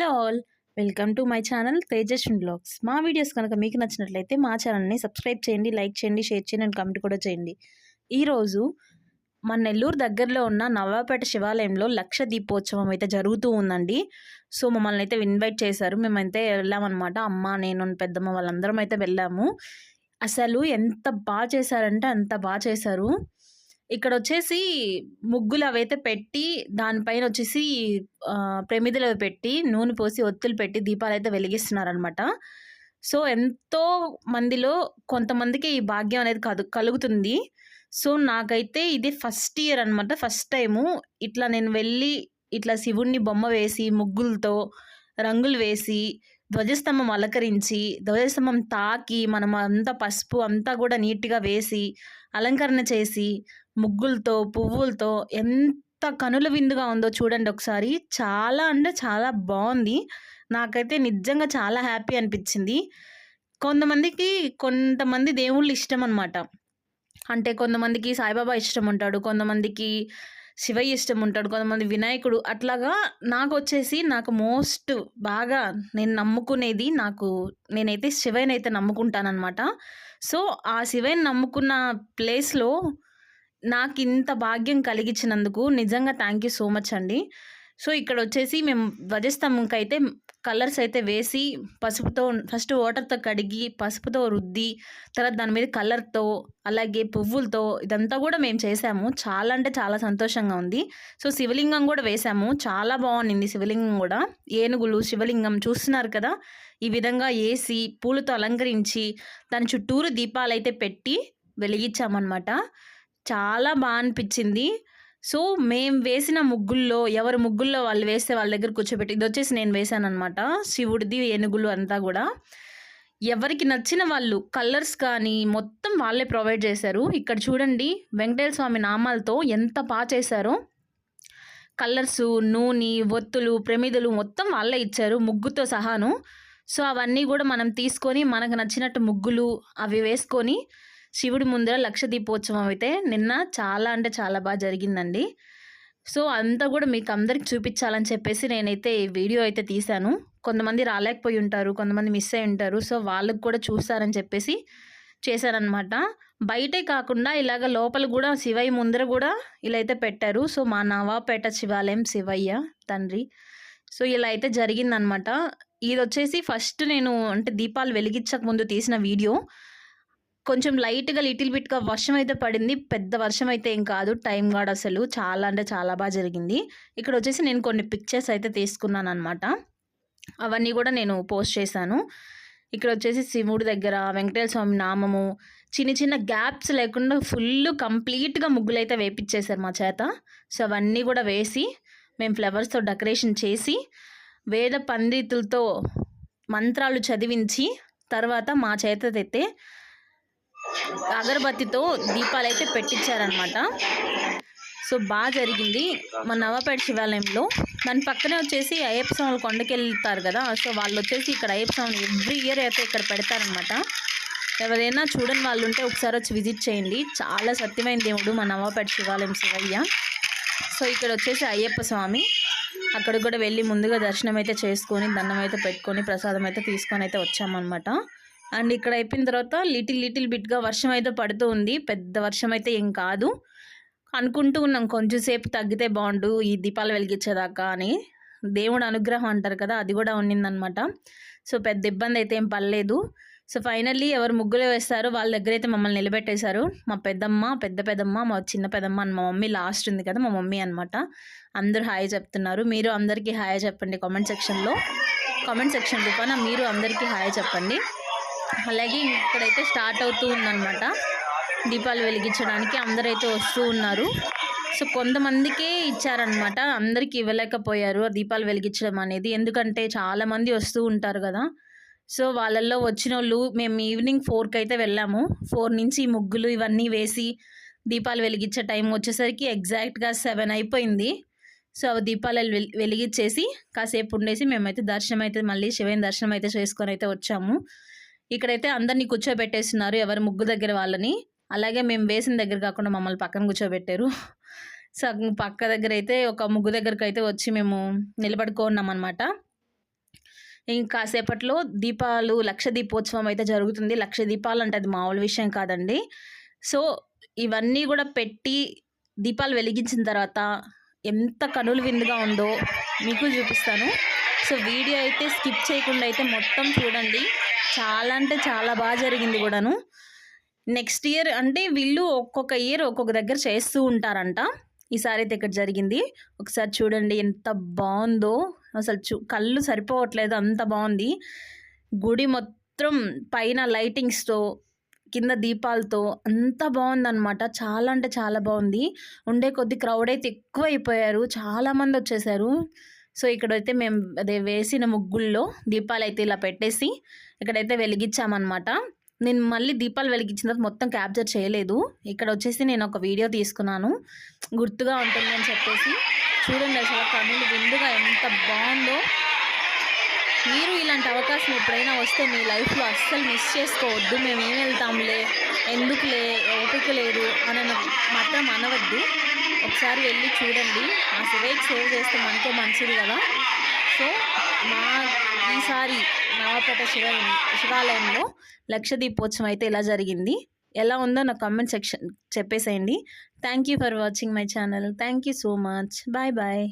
Hello all welcome to my channel Tejaswin vlogs. మా videos కనుక మీకు నచ్చినట్లయితే మా ఛానల్ని సబ్స్క్రైబ్ చేయండి లైక్ చేయండి షేర్ చేయండి అండ్ కామెంట్ కూడా చేయండి. ఈరోజు మన నెల్లూరు దగ్గరలో ఉన్న నవాపేట శివాలయంలో లక్ష దీపోత్సవం అయితే జరుగుతూ ఉందండి. సో మమ్మల్ని అయితే ఇన్వైట్ చేశారు. మేమైతే వెళ్ళామన్నమాట. అమ్మ నేను పెద్దమ్మ వాళ్ళందరం అయితే వెళ్ళాము. అసలు ఎంత బాగా చేశారంటే అంత బాగా చేశారు. ఇక్కడ వచ్చేసి ముగ్గులు అవైతే పెట్టి దానిపైన వచ్చేసి ప్రమిదలు అవి పెట్టి నూనె పోసి ఒత్తులు పెట్టి దీపాలు అయితే వెలిగిస్తున్నారనమాట. సో ఎంతో మందిలో కొంతమందికి ఈ భాగ్యం అనేది కదు కలుగుతుంది. సో నాకైతే ఇది ఫస్ట్ ఇయర్ అనమాట ఫస్ట్ టైము. ఇట్లా నేను వెళ్ళి ఇట్లా శివుణ్ణి బొమ్మ వేసి ముగ్గులతో రంగులు వేసి ధ్వజస్తంభం అలంకరించి ధ్వజస్తంభం తాకి మనం అంతా పసుపు అంతా కూడా నీట్గా వేసి అలంకరణ చేసి ముగ్గులతో పువ్వులతో ఎంత కనుల విందుగా ఉందో చూడండి ఒకసారి. చాలా అంటే చాలా బాగుంది. నాకైతే నిజంగా చాలా హ్యాపీ అనిపించింది. కొంతమందికి కొంతమంది దేవుళ్ళు ఇష్టం అనమాట అంటే కొంతమందికి సాయిబాబా ఇష్టం ఉంటాడు కొంతమందికి శివయ్య ఇష్టం ఉంటాడు కొంతమంది వినాయకుడు. అట్లాగా నాకు వచ్చేసి నాకు మోస్ట్ బాగా నేను నమ్ముకునేది నాకు నేనైతే శివయ్యని అయితే నమ్ముకుంటానమాట సో ఆ శివయ్యని నమ్ముకున్న ప్లేస్లో నాకు ఇంత భాగ్యం కలిగించినందుకు నిజంగా థ్యాంక్ యూ సో మచ్ అండి. సో ఇక్కడ వచ్చేసి మేము ధ్వజస్తంభంకి అయితే కలర్స్ అయితే వేసి పసుపుతో ఫస్ట్ వాటర్తో కడిగి పసుపుతో రుద్ది తర్వాత దాని మీద కలర్తో అలాగే పువ్వులతో ఇదంతా కూడా మేము చేసాము. చాలా అంటే చాలా సంతోషంగా ఉంది. సో శివలింగం కూడా వేసాము. చాలా బాగుంది శివలింగం కూడా. ఏనుగులు శివలింగం చూస్తున్నారు కదా? ఈ విధంగా వేసి పూలతో అలంకరించి దాని చుట్టూరు దీపాలు అయితే పెట్టి వెలిగించామన్నమాట. చాలా బాగా అనిపించింది. సో మేము వేసిన ముగ్గుల్లో ఎవరు ముగ్గుల్లో వాళ్ళు వేస్తే వాళ్ళ దగ్గర కూర్చోబెట్టి ఇది వచ్చేసి నేను వేసాను అనమాట శివుడిది ఏనుగులు అంతా కూడా. ఎవరికి నచ్చిన వాళ్ళు కలర్స్ కానీ మొత్తం వాళ్ళే ప్రొవైడ్ చేశారు. ఇక్కడ చూడండి వెంకటేశ్వర స్వామి నామాలతో ఎంత బాగా చేశారో. కలర్స్ నూనె ఒత్తులు ప్రమిదలు మొత్తం వాళ్ళే ఇచ్చారు ముగ్గుతో సహాను. సో అవన్నీ కూడా మనం తీసుకొని మనకు నచ్చినట్టు ముగ్గులు అవి వేసుకొని శివుడి ముందర లక్ష దీపోత్సవం అయితే నిన్న చాలా అంటే చాలా బాగా జరిగిందండి. సో అంతా కూడా మీకు అందరికి చూపించాలని చెప్పేసి నేనైతే ఈ వీడియో అయితే తీశాను. కొంతమంది రాలేకపోయి ఉంటారు కొంతమంది మిస్ అయి ఉంటారు. సో వాళ్ళకి కూడా చూస్తారని చెప్పేసి చేశారనమాట బయటే కాకుండా ఇలాగ లోపల కూడా శివయ్య ముందర కూడా ఇలా అయితే పెట్టారు. సో మా నవాపేట శివాలయం శివయ్య తండ్రి. సో ఇలా అయితే జరిగిందనమాట ఇది వచ్చేసి ఫస్ట్ నేను అంటే దీపాలు వెలిగించక ముందు తీసిన వీడియో. కొంచెం లైట్గా లిటిల్ బిట్గా వర్షం అయితే పడింది. పెద్ద వర్షం అయితే ఏం కాదు. టైం గాడ్ అసలు. చాలా అంటే చాలా బాగా జరిగింది. ఇక్కడ వచ్చేసి నేను కొన్ని పిక్చర్స్ అయితే తీసుకున్నాను అనమాట అవన్నీ కూడా నేను పోస్ట్ చేశాను. ఇక్కడ వచ్చేసి శివుడి దగ్గర వెంకటేశ్వర స్వామి నామము చిన్న చిన్న గ్యాప్స్ లేకుండా ఫుల్ కంప్లీట్గా ముగ్గులు అయితే వేపించేశారు మా చేత. సో అవన్నీ కూడా వేసి మేము ఫ్లవర్స్తో డెకరేషన్ చేసి వేద పండితులతో మంత్రాలు చదివించి తర్వాత మా చేత తెత్తే అగరబత్తితో దీపాలు అయితే పెట్టించారనమాట సో బాగా జరిగింది. మన నవాపేట శివాలయంలో దాని పక్కనే వచ్చేసి అయ్యప్ప స్వామి కొండకి వెళ్తారు కదా. సో వాళ్ళు వచ్చేసి ఇక్కడ అయ్యప్ప స్వామిని ఎవ్రీ ఇయర్ అయితే ఇక్కడ పెడతారనమాట ఎవరైనా చూడని వాళ్ళు ఉంటే ఒకసారి వచ్చి విజిట్ చేయండి. చాలా సత్యమైన దేవుడు మన నవాపేట శివాలయం శివయ్య. సో ఇక్కడ వచ్చేసి అయ్యప్ప స్వామి. అక్కడ కూడా వెళ్ళి ముందుగా దర్శనం అయితే చేసుకొని దండం అయితే పెట్టుకొని ప్రసాదం అయితే తీసుకొని అయితే వచ్చామన్నమాట. అండ్ ఇక్కడ అయిపోయిన తర్వాత లిటిల్ లిటిల్ బిట్గా వర్షం అయితే పడుతూ ఉంది. పెద్ద వర్షం అయితే ఏం కాదు. అనుకుంటూ ఉన్నాం కొంచెం సేపు తగ్గితే బాగుండు ఈ దీపాలు వెలిగించేదాకా అని. దేవుడు అనుగ్రహం అంటారు కదా అది కూడా ఉండిందనమాట సో పెద్ద ఇబ్బంది అయితే ఏం పడలేదు. సో ఫైనల్లీ ఎవరు ముగ్గులు వేస్తారో వాళ్ళ దగ్గర అయితే మమ్మల్ని నిలబెట్టేశారు. మా పెద్దమ్మ పెద్ద పెద్దమ్మ మా చిన్న పెద్దమ్మ అని మా మమ్మీ లాస్ట్ ఉంది కదా మా మమ్మీ అనమాట అందరూ హాయ్ చెప్తున్నారు. మీరు అందరికీ హాయ్ చెప్పండి కామెంట్ సెక్షన్లో. కామెంట్ సెక్షన్ రూపాన మీరు అందరికీ హాయ్ చెప్పండి. అలాగే ఇక్కడైతే స్టార్ట్ అవుతూ ఉందన్నమాట. దీపాలు వెలిగించడానికి అందరైతే వస్తూ ఉన్నారు. సో కొంతమందికే ఇచ్చారనమాట అందరికి ఇవ్వలేకపోయారు ఆ దీపాలు వెలిగించడం అనేది. ఎందుకంటే చాలామంది వస్తూ ఉంటారు కదా. సో వాళ్ళల్లో వచ్చిన వాళ్ళు మేము ఈవినింగ్ ఫోర్కి అయితే వెళ్ళాము. ఫోర్ నుంచి ముగ్గులు ఇవన్నీ వేసి దీపాలు వెలిగించే టైం వచ్చేసరికి ఎగ్జాక్ట్గా సెవెన్ అయిపోయింది. సో అవి దీపాలు వెలి- వెలిగించేసి కాసేపు ఉండేసి మేమైతే దర్శనం అయితే మళ్ళీ శివైన దర్శనం అయితే చేసుకొని అయితే వచ్చాము. ఇక్కడైతే అందరినీ కూర్చోబెట్టేస్తున్నారు ఎవరు ముగ్గు దగ్గర వాళ్ళని. అలాగే మేము వేసిన దగ్గర కాకుండా మమ్మల్ని పక్కన కూర్చోబెట్టారు. సగం పక్క దగ్గర అయితే ఒక ముగ్గు దగ్గరకు అయితే వచ్చి మేము నిలబడుకున్నాం అనమాట ఇంకాసేపట్లో దీపాలు లక్ష దీపోత్సవం అయితే జరుగుతుంది. లక్ష దీపాలు అంటే అది మామూలు విషయం కాదండి. సో ఇవన్నీ కూడా పెట్టి దీపాలు వెలిగించిన తర్వాత ఎంత కనులు విందుగా ఉందో మీకు చూపిస్తాను. సో వీడియో అయితే స్కిప్ చేయకుండా అయితే మొత్తం చూడండి. చాలా అంటే చాలా బాగా జరిగింది కూడాను. నెక్స్ట్ ఇయర్ అంటే వీళ్ళు ఒక్కొక్క ఇయర్ ఒక్కొక్క దగ్గర చేస్తూ ఉంటారంట. ఈసారి అయితే ఇక్కడ జరిగింది. ఒకసారి చూడండి ఎంత బాగుందో. అసలు చూ కళ్ళు సరిపోవట్లేదు అంత బాగుంది. గుడి మొత్తం పైన లైటింగ్స్తో కింద దీపాలతో అంత బాగుందన్నమాట. చాలా అంటే చాలా బాగుంది. ఉండే కొద్ది క్రౌడ్ అయితే ఎక్కువ అయిపోయారు చాలామంది వచ్చేసారు. సో ఇక్కడైతే మేము అదే వేసిన ముగ్గుల్లో దీపాలు అయితే ఇలా పెట్టేసి ఇక్కడైతే వెలిగించామన్నమాట. నేను మళ్ళీ దీపాలు వెలిగించిన తర్వాత మొత్తం క్యాప్చర్ చేయలేదు. ఇక్కడ వచ్చేసి నేను ఒక వీడియో తీసుకున్నాను. గుర్తుగా ఉంటుంది అని చెప్పేసి. చూడండి అసలు కనులు విందుగా ఎంత బాగుందో. మీరు ఇలాంటి అవకాశం ఎప్పుడైనా వస్తే మీ లైఫ్లో అస్సలు మిస్ చేసుకోవద్దు. మేము ఏం వెళ్తాంలే ఎందుకులే ఓపిక లేదు అని మాత్రం అనవద్దు. ఒకసారి వెళ్ళి చూడండి. మా శివయ్యకి సేవ్ చేస్తే మనకే మంచిది కదా. సో మా ఈసారి నవాపేట శివ శివాలయంలో లక్ష దీపోత్సవం అయితే ఇలా జరిగింది. ఎలా ఉందో నా కామెంట్ సెక్షన్ చెప్పేసేయండి. Thank you for watching my channel thank you so much bye bye